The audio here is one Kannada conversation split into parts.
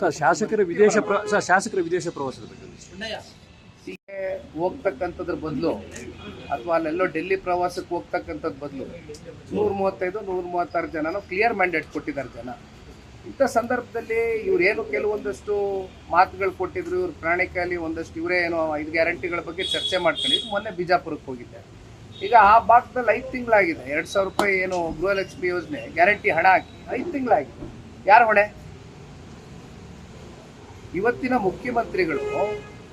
ಸರ್, ಶಾಸಕರ ವಿದೇಶ ಪ್ರ, ಸರ್, ಶಾಸಕರ ವಿದೇಶ ಪ್ರವಾಸದ ಬಗ್ಗೆ ಹೋಗ್ತಕ್ಕಂಥದ್ರ ಬದಲು, ಅಥವಾ ಅಲ್ಲೆಲ್ಲೋ ಡೆಲ್ಲಿ ಪ್ರವಾಸಕ್ಕೆ ಹೋಗ್ತಕ್ಕಂಥದ್ದು ಬದಲು ನೂರ ಮೂವತ್ತೈದು ನೂರ ಮೂವತ್ತಾರು ಜನನು ಕ್ಲಿಯರ್ ಮ್ಯಾಂಡೇಟ್ ಕೊಟ್ಟಿದ್ದಾರೆ ಜನ. ಇಂಥ ಸಂದರ್ಭದಲ್ಲಿ ಇವ್ರೇನು ಕೆಲವೊಂದಷ್ಟು ಮಾತುಗಳು ಕೊಟ್ಟಿದ್ರು, ಇವ್ರ ಪ್ರಣಾಳಿಕೆಯಲ್ಲಿ ಒಂದಷ್ಟು ಇವರೇ ಏನೋ ಐದು ಗ್ಯಾರಂಟಿಗಳ ಬಗ್ಗೆ ಚರ್ಚೆ ಮಾಡ್ಕೊಂಡಿದ್ರು ಮೊನ್ನೆ ಬಿಜಾಪುರಕ್ಕೆ ಹೋಗಿದ್ದೆ. ಈಗ ಆ ಭಾಗದಲ್ಲಿ ಐದು ತಿಂಗಳಾಗಿದೆ. ಎರಡು ಸಾವಿರ ರೂಪಾಯಿ ಏನು ಗೃಹಲಕ್ಷ್ಮಿ ಯೋಜನೆ ಗ್ಯಾರಂಟಿ ಹಣ ಹಾಕಿ, ಐದು ತಿಂಗಳಾಗಿದೆ. ಯಾರು ಹೊಣೆ? ಇವತ್ತಿನ ಮುಖ್ಯಮಂತ್ರಿಗಳು,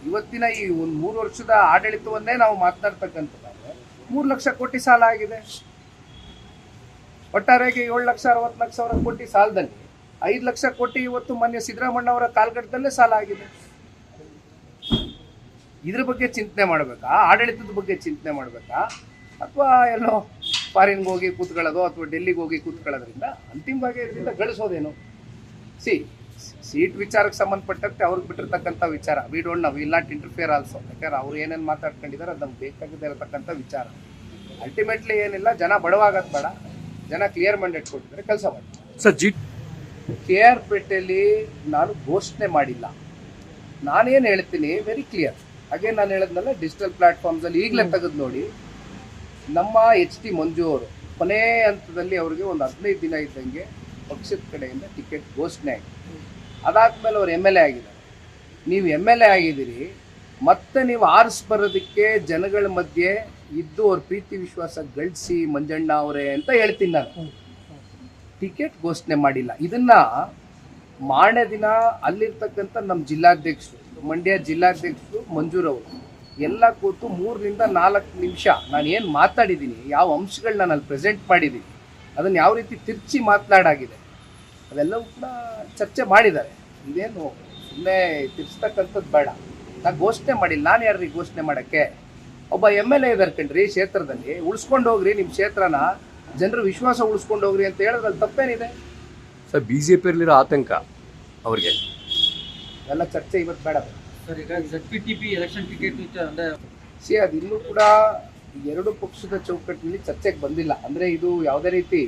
ಇವತ್ತಿನ ಈ ಒಂದು ಮೂರು ವರ್ಷದ ಆಡಳಿತವನ್ನೇ ನಾವು ಮಾತನಾಡ್ತಕ್ಕಂಥದ್ದಾದ್ರೆ ಮೂರು ಲಕ್ಷ ಕೋಟಿ ಸಾಲ ಆಗಿದೆ. ಒಟ್ಟಾರೆಗೆ ಏಳು ಲಕ್ಷ ಅರವತ್ನಾಲ್ಕು ಸಾವಿರ ಕೋಟಿ ಸಾಲದಲ್ಲಿ, ಐದು ಲಕ್ಷ ಕೋಟಿ ಇವತ್ತು ಮೊನ್ನೆ ಸಿದ್ದರಾಮಣ್ಣ ಅವರ ಕಾಲ್ಗಟ್ಟದಲ್ಲೇ ಸಾಲ ಆಗಿದೆ. ಇದ್ರ ಬಗ್ಗೆ ಚಿಂತನೆ ಮಾಡಬೇಕಾ? ಆಡಳಿತದ ಬಗ್ಗೆ ಚಿಂತನೆ ಮಾಡಬೇಕಾ? ಅಥವಾ ಎಲ್ಲೋ ಫಾರಿನ್ಗೆ ಹೋಗಿ ಕೂತ್ಕೊಳ್ಳೋದು ಅಥವಾ ಡೆಲ್ಲಿಗೆ ಹೋಗಿ ಕೂತ್ಕೊಳ್ಳೋದ್ರಿಂದ ಅಂತಿಮವಾಗಿ ಇದರಿಂದ ಗಳಿಸೋದೇನು? ಸಿ ಸೀಟ್ ವಿಚಾರಕ್ಕೆ ಸಂಬಂಧಪಟ್ಟಂತೆ ಅವ್ರಿಗೆ ಬಿಟ್ಟಿರ್ತಕ್ಕಂಥ ವಿಚಾರ. ವಿ ಡೋಂಟ್ ನಾವು ವಿಲ್ ನಾಟ್ ಇಂಟರ್ಫಿಯರ್ ಆಲ್ಸೋ ಯಾಕಂದ್ರೆ ಅವ್ರು ಏನೇನು ಮಾತಾಡ್ಕೊಂಡಿದ್ದಾರೆ ಅದು ನಮ್ಗೆ ಬೇಕಾಗಿದೆ ಇರತಕ್ಕಂಥ ವಿಚಾರ. ಅಲ್ಟಿಮೇಟ್ಲಿ ಏನಿಲ್ಲ ಜನ ಬಡವಾಗದ್ ಬೇಡ. ಜನ ಕ್ಲಿಯರ್ ಮಂಡೇಟ್ ಕೊಟ್ಟಿದ್ರೆ ಕೆಲಸ ಮಾಡಿ. ಸರ್ ಜಿ ಕೆ ಆರ್ ಪೇಟೆಯಲ್ಲಿ ನಾನು ಘೋಷಣೆ ಮಾಡಿಲ್ಲ. ನಾನೇನು ಹೇಳ್ತೀನಿ ವೆರಿ ಕ್ಲಿಯರ್ ಹಾಗೆ ನಾನು ಹೇಳಿದ್ನಲ್ಲ ಡಿಜಿಟಲ್ ಪ್ಲಾಟ್ಫಾರ್ಮ್ಸಲ್ಲಿ ಈಗಲೇ ತೆಗೆದು ನೋಡಿ. ನಮ್ಮ ಎಚ್ ಟಿ ಮಂಜು ಅವರು ಕೊನೆ ಹಂತದಲ್ಲಿ ಅವರಿಗೆ ಒಂದು ಹದಿನೈದು ದಿನ ಇದ್ದಂಗೆ ಪಕ್ಷದ ಕಡೆಯಿಂದ ಟಿಕೆಟ್ ಘೋಷಣೆ ಆಗಿದೆ ಅದಾದ್ಮೇಲೆ ಅವ್ರು ಎಂ ಎಲ್ ಎ ಆಗಿದ್ದಾರೆ. ನೀವು ಎಂ ಎಲ್ ಎ ಆಗಿದ್ದೀರಿ ಮತ್ತೆ ನೀವು ಆರಿಸ್ ಬರೋದಕ್ಕೆ ಜನಗಳ ಮಧ್ಯೆ ಇದ್ದು ಅವ್ರ ಪ್ರೀತಿ ವಿಶ್ವಾಸ ಗಳಿಸಿ ಮಂಜಣ್ಣ ಅವರೇ ಅಂತ ಹೇಳ್ತೀನಿ ನಾನು. ಟಿಕೆಟ್ ಘೋಷಣೆ ಮಾಡಿಲ್ಲ. ಇದನ್ನ ಮಾರನೇ ದಿನ ಅಲ್ಲಿರ್ತಕ್ಕಂಥ ನಮ್ಮ ಜಿಲ್ಲಾಧ್ಯಕ್ಷರು ಮಂಡ್ಯ ಜಿಲ್ಲಾಧ್ಯಕ್ಷರು ಮಂಜೂರವರು ಎಲ್ಲ ಕೂತು ಮೂರರಿಂದ ನಾಲ್ಕು ನಿಮಿಷ ನಾನು ಏನು ಮಾತಾಡಿದ್ದೀನಿ ಯಾವ ಅಂಶಗಳನ್ನ ನಾನು ಅಲ್ಲಿ ಪ್ರೆಸೆಂಟ್ ಮಾಡಿದ್ದೀನಿ ಅದನ್ನು ಯಾವ ರೀತಿ ತಿರ್ಚಿ ಮಾತನಾಡಾಗಿದೆ? ಅದೆಲ್ಲವೂ ಕೂಡ ಚರ್ಚೆ ಮಾಡಿದ್ದಾರೆ. ಇದೇನು ಸುಮ್ಮನೆ ತಿರ್ಸ್ತಕ್ಕಂಥದ್ದು ಬೇಡ. ನಾನು ಘೋಷಣೆ ಮಾಡಿಲ್ಲ. ನಾನು ಯಾರ್ರೀ ಘೋಷಣೆ ಮಾಡೋಕ್ಕೆ? ಒಬ್ಬ ಎಂ ಎಲ್ ಎ ಇದ್ದಾರೆ ಕಣ್ರಿ ಕ್ಷೇತ್ರದಲ್ಲಿ. ಉಳಿಸ್ಕೊಂಡು ಹೋಗ್ರಿ ನಿಮ್ಮ ಕ್ಷೇತ್ರನ. ಜನರ ವಿಶ್ವಾಸ ಉಳಿಸ್ಕೊಂಡು ಹೋಗ್ರಿ ಅಂತ ಹೇಳೋದ್ರಲ್ಲಿ ತಪ್ಪೇನಿದೆ. ಸರ್ ಬಿ ಜೆ ಪಿಯಲ್ಲಿರೋ ಆತಂಕ ಅವ್ರಿಗೆ. ಎಲ್ಲ ಚರ್ಚೆ ಇವತ್ತು ಬೇಡ. ಸರ್ ಈಗ ಎಲೆಕ್ಷನ್ ಟಿಕೆಟ್ ಸಿ ಅದು ಇನ್ನೂ ಕೂಡ ಎರಡು ಪಕ್ಷದ ಚೌಕಟ್ಟಿನಲ್ಲಿ ಚರ್ಚೆಗೆ ಬಂದಿಲ್ಲ. ಅಂದರೆ ಇದು ಯಾವುದೇ ರೀತಿ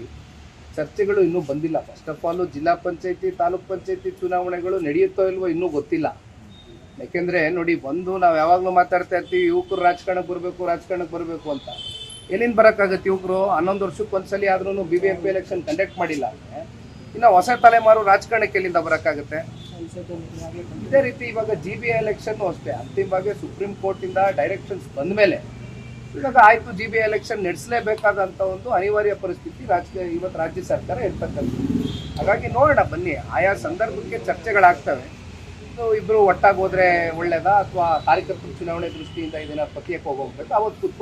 ಚರ್ಚೆಗಳು ಇನ್ನೂ ಬಂದಿಲ್ಲ. ಫಸ್ಟ್ ಆಫ್ ಆಲ್ ಜಿಲ್ಲಾ ಪಂಚಾಯತಿ, ತಾಲೂಕ್ ಪಂಚಾಯತಿ ಚುನಾವಣೆಗಳು ನಡೆಯುತ್ತೋ ಇಲ್ವೋ ಇನ್ನೂ ಗೊತ್ತಿಲ್ಲ. ಯಾಕೆಂದರೆ ನೋಡಿ ಒಂದು ನಾವು ಯಾವಾಗಲೂ ಮಾತಾಡ್ತಾ ಇರ್ತೀವಿ, ಯುವಕರು ರಾಜಕಾರಣಕ್ಕೆ ಬರಬೇಕು ರಾಜಕಾರಣಕ್ಕೆ ಬರಬೇಕು ಅಂತ. ಏನೇನು ಬರೋಕ್ಕಾಗುತ್ತೆ ಯುವಕರು? ಹನ್ನೊಂದು ವರ್ಷಕ್ಕೆ ಒಂದ್ಸಲಿ ಆದ್ರೂ B B M P election conduct ಮಾಡಿಲ್ಲ ಅಂದರೆ, ಇನ್ನು ಹೊಸ ತಲೆಮಾರು ರಾಜಕಾರಣಕ್ಕೆ ಎಲ್ಲಿಂದ ಬರೋಕ್ಕಾಗುತ್ತೆ? ಇದೇ ರೀತಿ ಇವಾಗ ಜಿ ಬಿ ಎಲೆಕ್ಷನ್ನು ಅಷ್ಟೇ. ಅಂತಿಮವಾಗಿ ಸುಪ್ರೀಂ ಕೋರ್ಟಿಂದ ಡೈರೆಕ್ಷನ್ಸ್ ಬಂದ ಮೇಲೆ ಇವಾಗ ಆಯ್ತು ಜಿ ಬಿ ಎಲೆಕ್ಷನ್ ನಡೆಸಲೇಬೇಕಾದಂಥ ಒಂದು ಅನಿವಾರ್ಯ ಪರಿಸ್ಥಿತಿ ರಾಜಕೀಯ ಇವತ್ತು ರಾಜ್ಯ ಸರ್ಕಾರ ಇರ್ತಕ್ಕಂಥದ್ದು. ಹಾಗಾಗಿ ನೋಡೋಣ, ಬನ್ನಿ. ಆಯಾ ಸಂದರ್ಭಕ್ಕೆ ಚರ್ಚೆಗಳಾಗ್ತವೆ. ಇದು ಇಬ್ಬರು ಒಟ್ಟಾಗಿ ಹೋದ್ರೆ ಒಳ್ಳೇದಾ? ಅಥವಾ ಕಾರ್ಯಕರ್ತರು ಚುನಾವಣೆ ದೃಷ್ಟಿಯಿಂದ ಇದನ್ನ ಪ್ರತ್ಯೇಕ ಹೋಗ್ಬೇಕು? ಅವತ್ತು ಕೂತ್ಕೊಂಡು